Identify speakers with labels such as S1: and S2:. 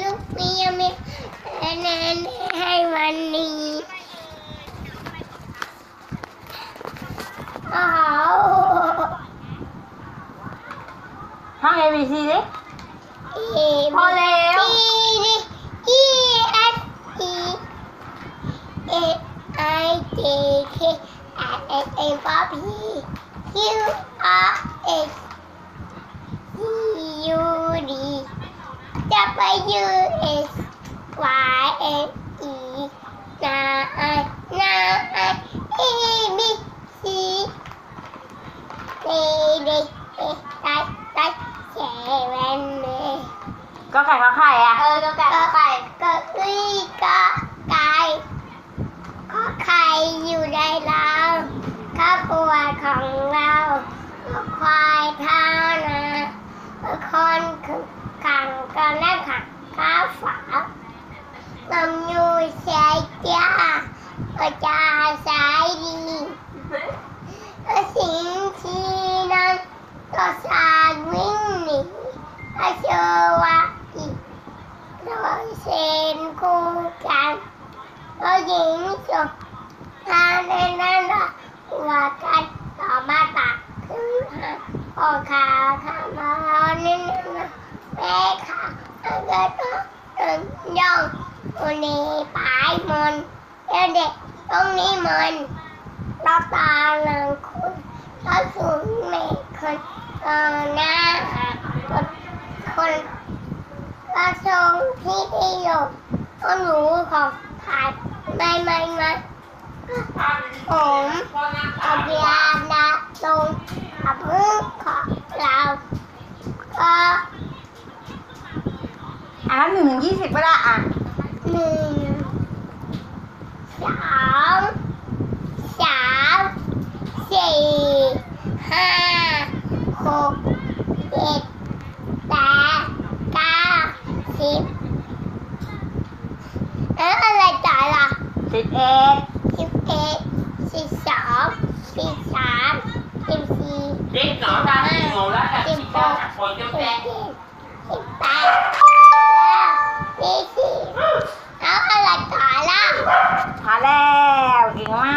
S1: ลูกเมียมีแน่ให้มันนี้อ้าว
S2: ห้อง A B C ดิพอแล้ว
S1: อีอี S E A I J K L M N O P Q W X Y N E นา I นา I A B C D D E ไตไตเซเว่นเก็
S2: ไก่ข้าไข่อะ
S1: เออก็ไก่ก็ไก่ก็อุ้ก็ไก่ก็ไข่อยู่ในเราครอบครัวของเราควายเท่านะคนคือ ขังก็นั่งขังข้าวฝาลำยูใช้จ้าก็จะสายดีก็สิ่งที่นั้นก็สายวิ่งหนีก็เชอว่าอีกโดยเส้นคู่กันก็ยิงจบทางในนั้นละว่ากันต่อมาตักขึ้นหาพอขาข้ามานี่นะแม่ขาอันก็ต้องเดินย่องวั นี้ปลายมนเด็กต้องนี้มันเราตาหลังคุณเราสูงไม่คนเออหน้าคนคนกระทรงที่ประโยชน์ก็หนูของขาดไม่ไม่ไม่ผมเอาเบียร์นาตรงกับมือของเราก็
S2: อะหนึ่งยี่สิบก็ได้อะ
S1: หนึ่งสองสามสี่ห้าหกเจ็ดแปดเก้าสิบเอ๊ะอะไรต่อ ล่ะ
S2: สิบเอ็ด
S1: สิบเอ็ด